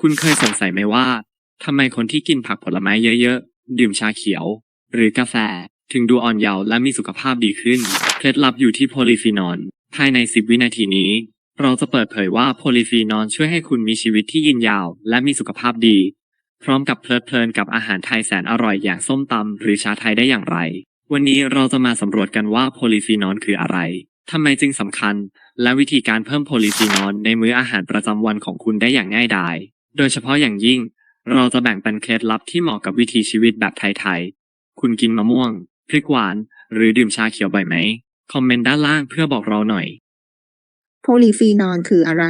คุณเคยสงสัยไหมว่าทำไมคนที่กินผักผลไม้เยอะๆ ดื่มชาเขียว หรือกาแฟ ถึงดูอ่อนเยาว์และมีสุขภาพดีขึ้น เคล็ดลับอยู่ที่โพลีฟีนอล ภายใน 10 วินาทีนี้ เราจะเปิดเผยว่าโพลีฟีนอลช่วยให้คุณมีชีวิตที่ยืนยาว และมีสุขภาพดี พร้อมกับเพลิดเพลินกับอาหารไทยแสนอร่อยอย่างส้มตำหรือชาไทยได้อย่างไร วันนี้เราจะมาสำรวจกันว่าโพลีฟีนอลคืออะไรทำไมจึงสำคัญ และวิธีการเพิ่มโพลีฟีนอลในมื้ออาหารประจำวันของคุณได้อย่างง่ายดาย โดยเฉพาะอย่างยิ่ง เราจะแบ่งเป็นเคล็ดลับที่เหมาะกับวิถีชีวิตแบบไทยๆ คุณกินมะม่วง พริกหวาน หรือดื่มชาเขียวบ่อยไหม คอมเมนต์ด้านล่างเพื่อบอกเราหน่อย โพลีฟีนอลคืออะไร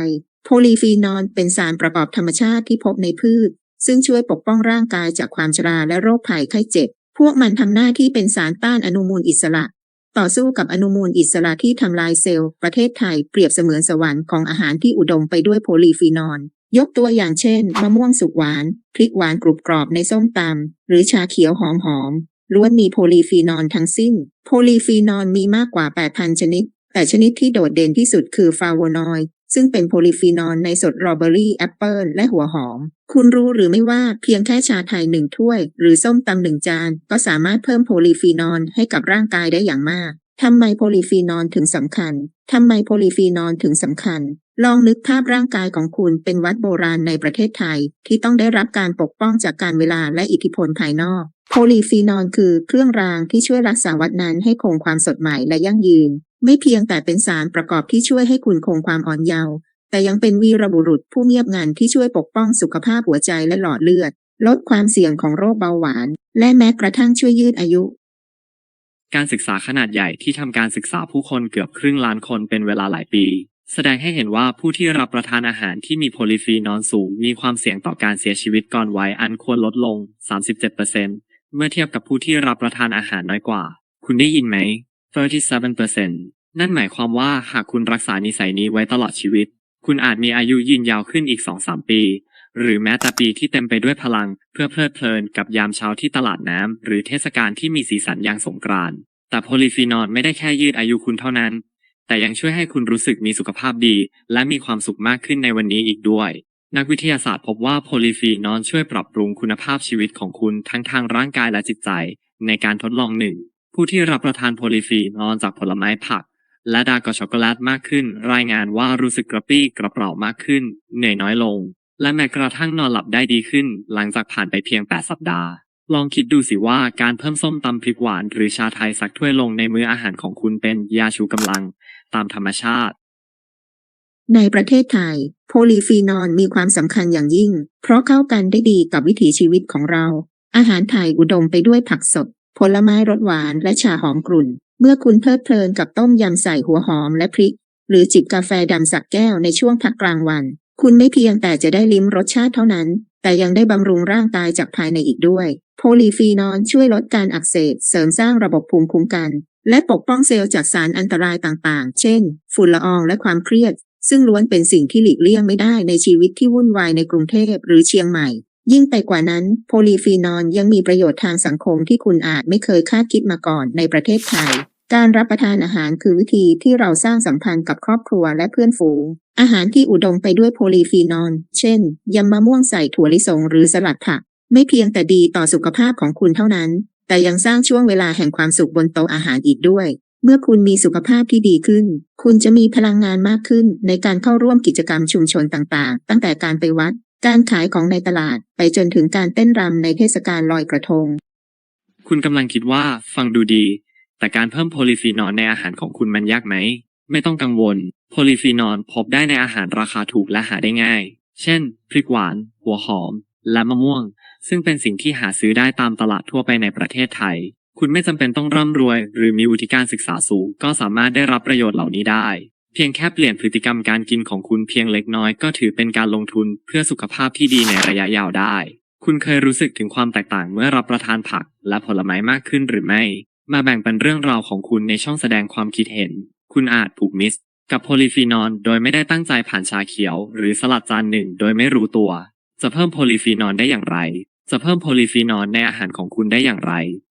โพลีฟีนอลเป็นสารประกอบธรรมชาติที่พบในพืช ซึ่งช่วยปกป้องร่างกายจากความชราและโรคภัยไข้เจ็บ พวกมันทำหน้าที่เป็นสารต้านอนุมูลอิสระ ต่อสู้กับอนุมูลอิสระที่ทำลายเซลล์ ประเทศไทยเปรียบเสมือนสวรรค์ของอาหารที่อุดมไปด้วยโพลีฟีนอล ยกตัวอย่างเช่น มะม่วงสุกหวาน พริกหวานกรุบกรอบในส้มตำหรือชาเขียวหอมหอมๆล้วนมีโพลีฟีนอลทั้งสิ้น โพลีฟีนอลมีมากกว่า 8,000 ชนิด แต่ชนิดที่โดดเด่นที่สุดคือฟลาโวนอยด์ซึ่งเป็นโพลีฟีนอลในสดรอเบอรี่แอปเปิลและหัวหอม คุณรู้หรือไม่ว่าเพียงแค่ชาไทยหนึ่งถ้วย หรือส้มตำหนึ่งจาน ก็สามารถเพิ่มโพลีฟีนอลให้กับร่างกายได้อย่างมาก ทำไมโพลีฟีนอลถึงสำคัญ ทำไมโพลีฟีนอลถึงสำคัญ ลองนึกภาพร่างกายของคุณเป็นวัดโบราณในประเทศไทย ที่ต้องได้รับการปกป้องจากการเวลาและอิทธิพลภายนอก โพลีฟีนอลคือเครื่องรางที่ช่วยรักษาวัดนั้นให้คงความสดใหม่และยั่งยืน ไม่เพียงแต่เป็นสารประกอบที่ช่วยให้คุณคงความอ่อนเยาว์ แต่ยังเป็นวีรบุรุษผู้เงียบงันที่ช่วยปกป้องสุขภาพหัวใจและหลอดเลือด ลดความเสี่ยงของโรคเบาหวาน และแม้กระทั่งช่วยยืดอายุ การศึกษาขนาดใหญ่ที่ทำการศึกษาผู้คนเกือบครึ่งล้านคนเป็นเวลาหลายปี แสดงให้เห็นว่าผู้ที่รับประทานอาหารที่มีโพลีฟีนอลสูง มีความเสี่ยงต่อการเสียชีวิตก่อนวัยอันควรลดลง 37%เมื่อเทียบกับผู้ที่รับประทานอาหารน้อยกว่า คุณได้ยินไหม 37%นั่นหมายความว่าหากคุณรักษานิสัยนี้ไว้ตลอดชีวิต คุณอาจมีอายุยืนยาวขึ้นอีก 2-3 ปี หรือแม้แต่ปีที่เต็มไปด้วยพลัง เพื่อเพลิดเพลินกับยามเช้าที่ตลาดน้ำหรือเทศกาลที่มีสีสันอย่างสงกรานต์แต่โพลีฟีนอลไม่ได้แค่ยืดอายุคุณเท่านั้น แต่ยังช่วยให้คุณรู้สึกมีสุขภาพดี และมีความสุขมากขึ้นในวันนี้อีกด้วย นักวิทยาศาสตร์พบว่าโพลีฟีนอลช่วยปรับปรุงคุณภาพชีวิตของคุณทั้งทางร่างกายและจิตใจ ในการทดลองหนึ่งผู้ที่รับประทานโพลีฟีนอลจากผลไม้ผักและดาร์กช็อกโกแลตมากขึ้น รายงานว่ารู้สึกกระปรี้กระเปร่ามากขึ้น เหนื่อยน้อยลง และแม้กระทั่งนอนหลับได้ดีขึ้น หลังจากผ่านไปเพียง 8 สัปดาห์ ลองคิดดูสิว่าการเพิ่มส้มตำพริกหวาน หรือชาไทยสักถ้วยลงในมื้ออาหารของคุณเป็นยาชูกำลัง ตามธรรมชาติ ในประเทศไทย โพลีฟีนอลมีความสำคัญอย่างยิ่ง เพราะเข้ากันได้ดีกับวิถีชีวิตของเรา อาหารไทยอุดมไปด้วยผักสด ผลไม้รสหวานและชาหอมกลุ่น เมื่อคุณเพลิดเพลินกับต้มยำใส่หัวหอมและพริก หรือจิบกาแฟดำสักแก้วในช่วงพักกลางวัน คุณไม่เพียงแต่จะได้ลิ้มรสชาติเท่านั้น แต่ยังได้บำรุงร่างกายจากภายในอีกด้วย โพลีฟีนอลช่วยลดการอักเสบ เสริมสร้างระบบภูมิคุ้มกัน และปกป้องเซลล์จากสารอันตรายต่างๆ เช่น ฝุ่นละอองและความเครียด ซึ่งล้วนเป็นสิ่งที่หลีกเลี่ยงไม่ได้ในชีวิตที่วุ่นวายในกรุงเทพหรือเชียงใหม่ ยิ่งไปกว่านั้น โพลีฟีนอลยังมีประโยชน์ทางสังคมที่คุณอาจไม่เคยคาดคิดมาก่อนในประเทศไทย การรับประทานอาหารคือวิธีที่เราสร้างสัมพันธ์กับครอบครัวและเพื่อนฝูง อาหารที่อุดมไปด้วยโพลีฟีนอล เช่น ยำมะม่วงใส่ถั่วลิสงหรือสลัดผัก ไม่เพียงแต่ดีต่อสุขภาพของคุณเท่านั้น แต่ยังสร้างช่วงเวลาแห่งความสุขบนโต๊ะอาหารอีกด้วย เมื่อคุณมีสุขภาพที่ดีขึ้น คุณจะมีพลังงานมากขึ้นในการเข้าร่วมกิจกรรมชุมชนต่างๆ ตั้งแต่การไปวัด การขายของในตลาด ไปจนถึงการเต้นรำในเทศกาลลอยกระทง คุณกำลังคิดว่าฟังดูดี แต่การเพิ่มโพลีฟีนอลในอาหารของคุณมันยากไหม ไม่ต้องกังวล โพลีฟีนอลพบได้ในอาหารราคาถูกและหาได้ง่าย เช่น พริกหวาน หัวหอม และมะม่วง ซึ่งเป็นสิ่งที่หาซื้อได้ตามตลาดทั่วไปในประเทศไทย คุณไม่จำเป็นต้องร่ำรวย หรือมีวุฒิการศึกษาสูง ก็สามารถได้รับประโยชน์เหล่านี้ได้ เพียงแค่เปลี่ยนพฤติกรรมการกินของคุณเพียงเล็กน้อย ก็ถือเป็นการลงทุนเพื่อสุขภาพที่ดีในระยะยาวได้ คุณเคยรู้สึกถึงความแตกต่างเมื่อรับประทานผัก และผลไม้มากขึ้นหรือไม่ มาแบ่งเป็นเรื่องราวของคุณในช่องแสดงความคิดเห็น คุณอาจผูกมิส กับโพลีฟีนอลโดยไม่ได้ตั้งใจผ่านชาเขียว หรือสลัดจานหนึ่งโดยไม่รู้ตัว จะเพิ่มโพลีฟีนอลได้อย่างไร จะเพิ่มโพลีฟีนอลในอาหารของคุณได้อย่างไร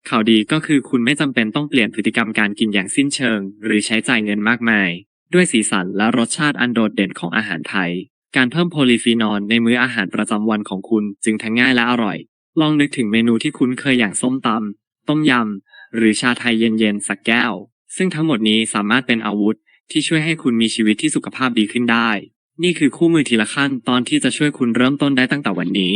ข่าวดีก็คือคุณไม่จำเป็นต้องเปลี่ยนพฤติกรรมการกินอย่างสิ้นเชิง หรือใช้จ่ายเงินมากมาย ด้วยสีสันและรสชาติอันโดดเด่นของอาหารไทย การเพิ่มโพลีฟีนอลในมื้ออาหารประจำวันของคุณจึงทั้งง่ายและอร่อย ลองนึกถึงเมนูที่คุ้นเคยอย่างส้มตำต้มยำ หรือชาไทยเย็นๆสักแก้ว ซึ่งทั้งหมดนี้สามารถเป็นอาวุธที่ช่วยให้คุณมีชีวิตที่สุขภาพดีขึ้นได้ นี่คือคู่มือทีละขั้นตอนที่จะช่วยคุณเริ่มต้นได้ตั้งแต่วันนี้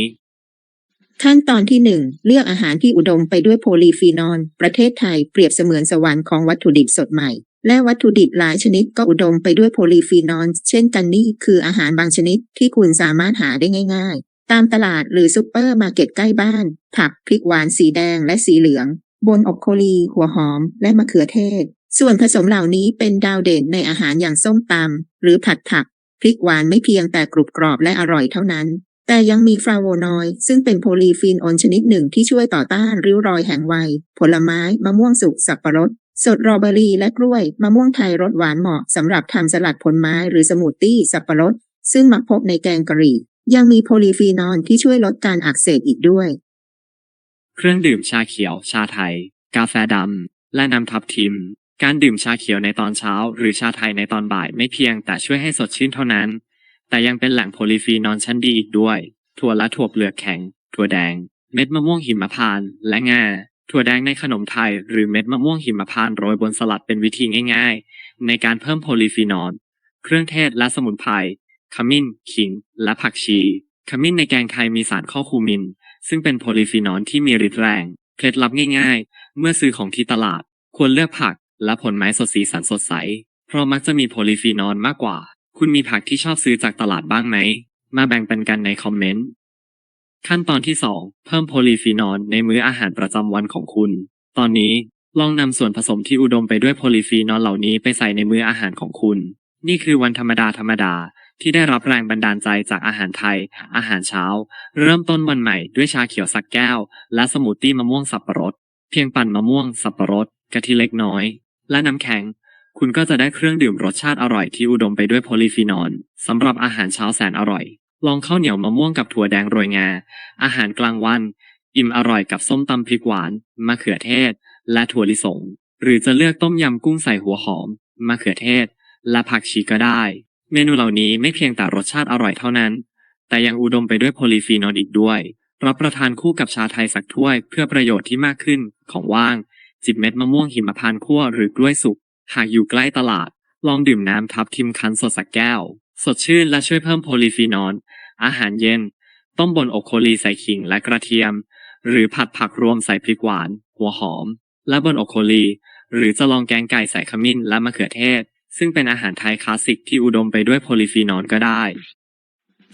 ขั้นตอนที่ 1 เลือกอาหารที่อุดมไปด้วยโพลีฟีนอล ประเทศไทยเปรียบเสมือนสวรรค์ของวัตถุดิบสดใหม่ และวัตถุดิบหลายชนิดก็อุดมไปด้วยโพลีฟีนอล เช่นกันนี่คืออาหารบางชนิดที่คุณสามารถหาได้ง่าย ๆ ตามตลาดหรือซุปเปอร์มาร์เก็ตใกล้บ้าน ผักพริกหวานสีแดงและสีเหลือง บนอบโคลี หัวหอม และมะเขือเทศ ส่วนผสมเหล่านี้เป็นดาวเด่นในอาหารอย่างส้มตำหรือผัดผัก พริกหวานไม่เพียงแต่กรุบกรอบและอร่อยเท่านั้น แต่ยังมีฟลาโวนอยด์ซึ่งเป็นโพลีฟีนอลชนิดหนึ่งที่ช่วยต่อต้านริ้วรอยแห่งวัย ผลไม้ มะม่วงสุกสับปะรด สดรอเบอรี่และกล้วย มะม่วงไทยรสหวานเหมาะสำหรับทำสลัดผลไม้หรือสมูทตี้สับปะรด ซึ่งมักพบในแกงกะหรี่ ยังมีโพลีฟีนอลที่ช่วยลดการอักเสบอีกด้วย เครื่องดื่มชาเขียว ชาไทย กาแฟดำ และน้ำทับทิม การดื่มชาเขียวในตอนเช้า หรือชาไทยในตอนบ่ายไม่เพียงแต่ช่วยให้สดชื่นเท่านั้น แต่ยังเป็นแหล่งโพลีฟีนอลชั้นดีอีกด้วย ถั่วและถั่วเปลือกแข็ง ถั่วแดง เม็ดมะม่วงหิมพานต์และงาถั่วแดงในขนมไทย หรือเม็ดมะม่วงหิมพานต์โรยบนสลัดเป็นวิธีง่าย ๆ ในการเพิ่มโพลีฟีนอลเครื่องเทศและสมุนไพรขมิ้น ขิง และผักชี ขมิ้นในแกงไทยมีสารข้อคูมิน ซึ่งเป็นโพลีฟีนอลที่มีฤทธิ์แรง เคล็ดลับง่ายๆ เมื่อซื้อของที่ตลาด ควรเลือกผักและผลไม้สดสีสันสดใส เพราะมักจะมีโพลีฟีนอลมากกว่า คุณมีผักที่ชอบซื้อจากตลาดบ้างไหม มาแบ่งปันกันในคอมเมนต์ ขั้นตอนที่ 2 เพิ่มโพลีฟีนอลในมื้ออาหารประจำวันของคุณ ตอนนี้ลองนำส่วนผสมที่อุดมไปด้วยโพลีฟีนอลเหล่านี้ไปใส่ในมื้ออาหารของคุณ นี่คือวันธรรมดาธรรมดา ที่ได้รับแรงบันดาลใจจากอาหารไทย อาหารเช้า เริ่มต้นวันใหม่ด้วยชาเขียวสักแก้ว และสมูทตี้มะม่วงสับปะรด เพียงปั่นมะม่วงสับปะรดกะทิเล็กน้อย และน้ำแข็ง คุณก็จะได้เครื่องดื่มรสชาติอร่อยที่อุดมไปด้วยโพลีฟีนอลสำหรับอาหารเช้าแสนอร่อย ลองข้าวเหนียวมะม่วงกับถั่วแดงโรยงา อาหารกลางวัน อิ่มอร่อยกับส้มตำพริกหวาน มะเขือเทศ และถั่วลิสง หรือจะเลือกต้มยำกุ้งใส่หัวหอม มะเขือเทศ และผักชีก็ได้ เมนูเหล่านี้ไม่เพียงแต่รสชาติอร่อยเท่านั้น แต่ยังอุดมไปด้วยโพลีฟีนอลอีกด้วย รับประทานคู่กับชาไทยสักถ้วย เพื่อประโยชน์ที่มากขึ้นของว่าง จิบเม็ดมะม่วงหิมพานต์คั่วหรือกล้วยสุก หากอยู่ใกล้ตลาด ลองดื่มน้ำทับทิมคั้นสดสักแก้ว สดชื่นและช่วยเพิ่มโพลีฟีนอล อาหารเย็น ต้มบนอกโคลีใส่ขิงและกระเทียม หรือผัดผักรวมใส่พริกหวาน หัวหอม และบนอกโคลี หรือจะลองแกงไก่ใส่ขมิ้นและมะเขือเทศ ซึ่งเป็นอาหารไทยคลาสสิกที่อุดมไปด้วยโพลีฟีนอลก็ได้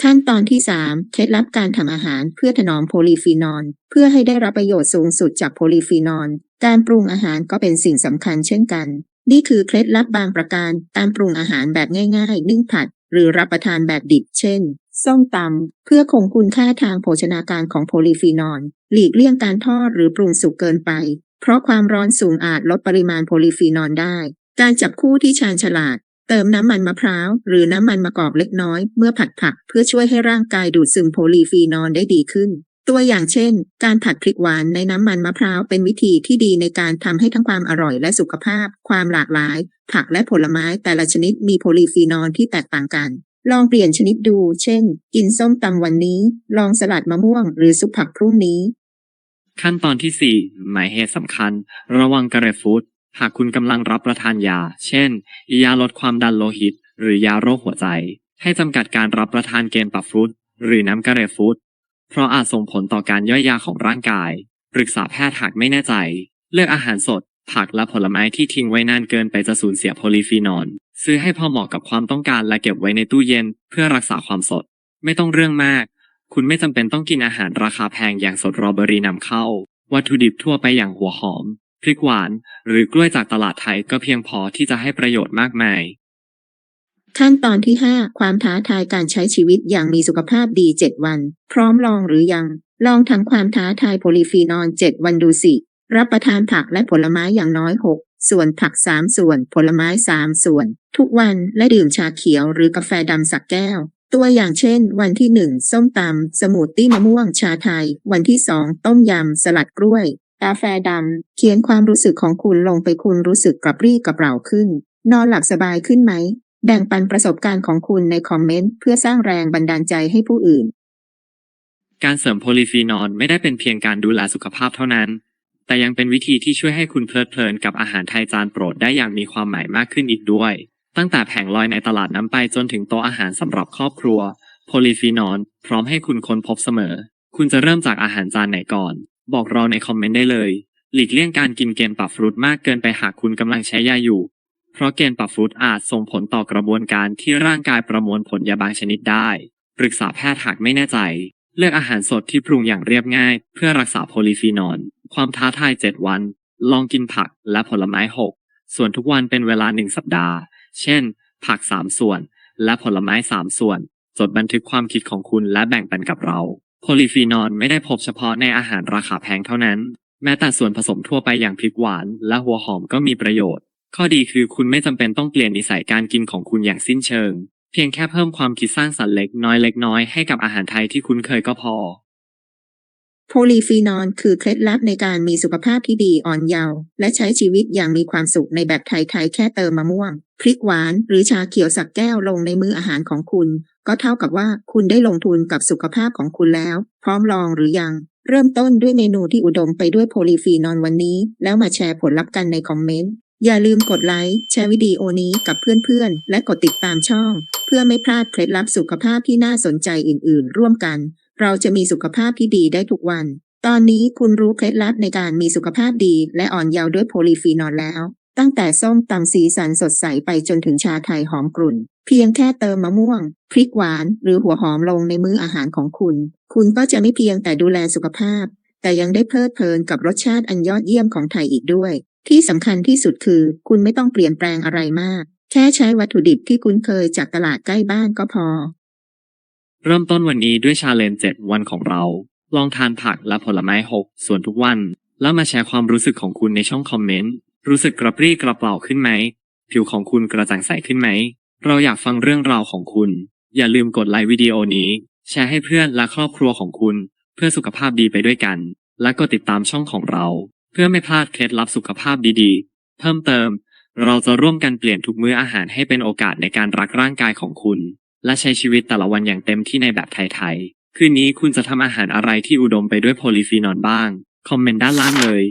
ขั้นตอนที่ 3 เคล็ดลับการทำอาหารเพื่อถนอมโพลีฟีนอลเพื่อให้ได้รับประโยชน์สูงสุดจากโพลีฟีนอลการปรุงอาหารก็เป็นสิ่งสำคัญเช่นกัน นี่คือเคล็ดลับบางประการการปรุงอาหารแบบง่ายๆนึ่งผัด หรือรับประทานแบบดิบเช่นส้มตำเพื่อคงคุณค่าทางโภชนาการของโพลีฟีนอลหลีกเลี่ยงการทอดหรือปรุงสุกเกินไป เพราะความร้อนสูงอาจลดปริมาณโพลีฟีนอลได้ การจับคู่ที่ชาญฉลาด เติมน้ำมันมะพร้าว หรือน้ำมันมะกอกเล็กน้อยเมื่อผัดผักเพื่อช่วยให้ร่างกายดูดซึมโพลีฟีนอลได้ดีขึ้น ตัวอย่างเช่น การผัดพริกหวานในน้ำมันมะพร้าวเป็นวิธีที่ดีในการทำให้ทั้งความอร่อยและสุขภาพ ความหลากหลาย ผักและผลไม้แต่ละชนิดมีโพลีฟีนอลที่แตกต่างกัน ลองเปลี่ยนชนิดดู เช่น กินส้มตำวันนี้ ลองสลัดมะม่วง หรือซุปผักพรุ่งนี้ ขั้นตอนที่ 4 หมายเหตุสำคัญ ระวังกระเรฟูด หากคุณกำลังรับประทานยา เช่น ยาลดความดันโลหิต หรือยาโรคหัวใจ ให้จำกัดการรับประทานเกนปรับฟรุตหรือน้ำกระเรดฟูดเพราะอาจส่งผลต่อการย่อยยาของร่างกาย ปรึกษาแพทย์หากไม่แน่ใจ เลือกอาหารสด ผักและผลไม้ที่ทิ้งไว้นานเกินไปจะสูญเสียโพลีฟีนอล ซื้อให้พอเหมาะกับความต้องการและเก็บไว้ในตู้เย็น เพื่อรักษาความสด ไม่ต้องเรื่องมาก คุณไม่จำเป็นต้องกินอาหารราคาแพงอย่างสดรอเบอรี่นำเข้า วัตถุดิบทั่วไปอย่างหัวหอม พริกหวาน หรือกล้วยจากตลาดไทยก็เพียงพอที่จะให้ประโยชน์มากมาย ขั้นตอนที่ 5 ความท้าทายการใช้ชีวิตอย่างมีสุขภาพดี 7 วัน พร้อมลองหรือยัง ลองทำความท้าทายโพลีฟีนอล 7 วันดูสิ รับประทานผักและผลไม้อย่างน้อย 6 ส่วนผัก 3 ส่วน ผลไม้ 3 ส่วน ทุกวันและดื่มชาเขียวหรือกาแฟดำสักแก้วตัวอย่างเช่น วันที่ 1 ส้มตำสมูทตี้มะม่วงชาไทย วันที่ 2 ต้มยำ สลัดกล้วย กาแฟดำ เขียนความรู้สึกของคุณลงไปคุณรู้สึกกระปรี้กระเปร่าขึ้น นอนหลับสบายขึ้นไหม แบ่งปันประสบการณ์ของคุณในคอมเมนต์เพื่อสร้างแรงบันดาลใจให้ผู้อื่น การเสริมโพลีฟีนอลไม่ได้เป็นเพียงการดูแลสุขภาพเท่านั้น แต่ยังเป็นวิธีที่ช่วยให้คุณเพลิดเพลินกับอาหารไทยจานโปรดได้อย่างมีความหมายมากขึ้นอีกด้วย ตั้งแต่แผงลอยในตลาดน้ำไปจนถึงโต๊ะอาหารสำหรับครอบครัว โพลีฟีนอลพร้อมให้คุณค้นพบเสมอ คุณจะเริ่มจากอาหารจานไหนก่อน บอกเราในคอมเมนต์ได้เลย หลีกเลี่ยงการกินเกณฑ์ปรับฟรุตมากเกินไปหากคุณกำลังใช้ยาอยู่ เพราะเกณฑ์ปรับฟรุตอาจส่งผลต่อกระบวนการที่ร่างกายประมวลผลยาบางชนิดได้ ปรึกษาแพทย์หากไม่แน่ใจ เลือกอาหารสดที่ปรุงอย่างเรียบง่าย เพื่อรักษาโพลีฟีนอล ความท้าทาย 7 วัน ลองกินผักและผลไม้ 6 ส่วนทุกวันเป็นเวลา 1 สัปดาห์ เช่น ผัก 3 ส่วน และผลไม้ 3 ส่วน จดบันทึกความคิดของคุณและแบ่งปันกับเรา โพลีฟีนอลไม่ได้พบเฉพาะในอาหารราคาแพงเท่านั้น แม้แต่ส่วนผสมทั่วไปอย่างพริกหวานและหัวหอมก็มีประโยชน์ ข้อดีคือคุณไม่จำเป็นต้องเปลี่ยนนิสัยการกินของคุณอย่างสิ้นเชิง เพียงแค่เพิ่มความคิดสร้างสรรค์เล็กน้อยเล็กน้อยให้กับอาหารไทยที่คุ้นเคยก็พอ โพลีฟีนอลคือเคล็ดลับในการมีสุขภาพที่ดีอ่อนเยาว์และใช้ชีวิตอย่างมีความสุขในแบบไทยๆแค่เติมมะม่วง พริกหวานหรือชาเขียวสักแก้วลงในมื้ออาหารของคุณ ก็เท่ากับว่าคุณได้ลงทุนกับสุขภาพของคุณแล้ว พร้อมลองหรือยัง เริ่มต้นด้วยเมนูที่อุดมไปด้วยโพลีฟีนอลวันนี้ แล้วมาแชร์ผลลัพธ์กันในคอมเมนต์ อย่าลืมกดไลค์แชร์วิดีโอนี้กับเพื่อนๆ และกดติดตามช่อง เพื่อไม่พลาดเคล็ดลับสุขภาพที่น่าสนใจอื่น ๆ ร่วมกัน เราจะมีสุขภาพที่ดีได้ทุกวัน ตอนนี้คุณรู้เคล็ดลับในการมีสุขภาพดี และอ่อนเยาว์ด้วยโพลีฟีนอลแล้ว ตั้งแต่ส้มตำสีสันสดใสไปจนถึงชาไทยหอมกลุ่น เพียงแค่เติมมะม่วง พริกหวาน หรือหัวหอมลงในมื้ออาหารของคุณ คุณก็จะไม่เพียงแต่ดูแลสุขภาพ แต่ยังได้เพลิดเพลินกับรสชาติอันยอดเยี่ยมของไทยอีกด้วย ที่สำคัญที่สุดคือ คุณไม่ต้องเปลี่ยนแปลงอะไรมาก แค่ใช้วัตถุดิบที่คุ้นเคยจากตลาดใกล้บ้านก็พอ เริ่มต้นวันนี้ด้วยชาเลนจ์7วันของเรา ลองทานผักและผลไม้ 6 ส่วนทุกวัน แล้วมาแชร์ความรู้สึกของคุณในช่องคอมเมนต์ รู้สึกกระปรี้กระเปร่าขึ้นไหม ผิวของคุณกระจ่างใสขึ้นไหม เราอยากฟังเรื่องราวของคุณ อย่าลืมกดไลค์วิดีโอนี้ แชร์ให้เพื่อนและครอบครัวของคุณ เพื่อสุขภาพดีไปด้วยกัน และกดติดตามช่องของเรา เพื่อไม่พลาดเคล็ดลับสุขภาพดีๆ เพิ่มเติม เราจะร่วมกันเปลี่ยนทุกมื้ออาหารให้เป็นโอกาสในการรักร่างกายของคุณ และใช้ชีวิตแต่ละวันอย่างเต็มที่ในแบบไทยๆคืนนี้คุณจะทำอาหารอะไรที่อุดมไปด้วยโพลีฟีนอลบ้าง คอมเมนต์ด้านล่างเลย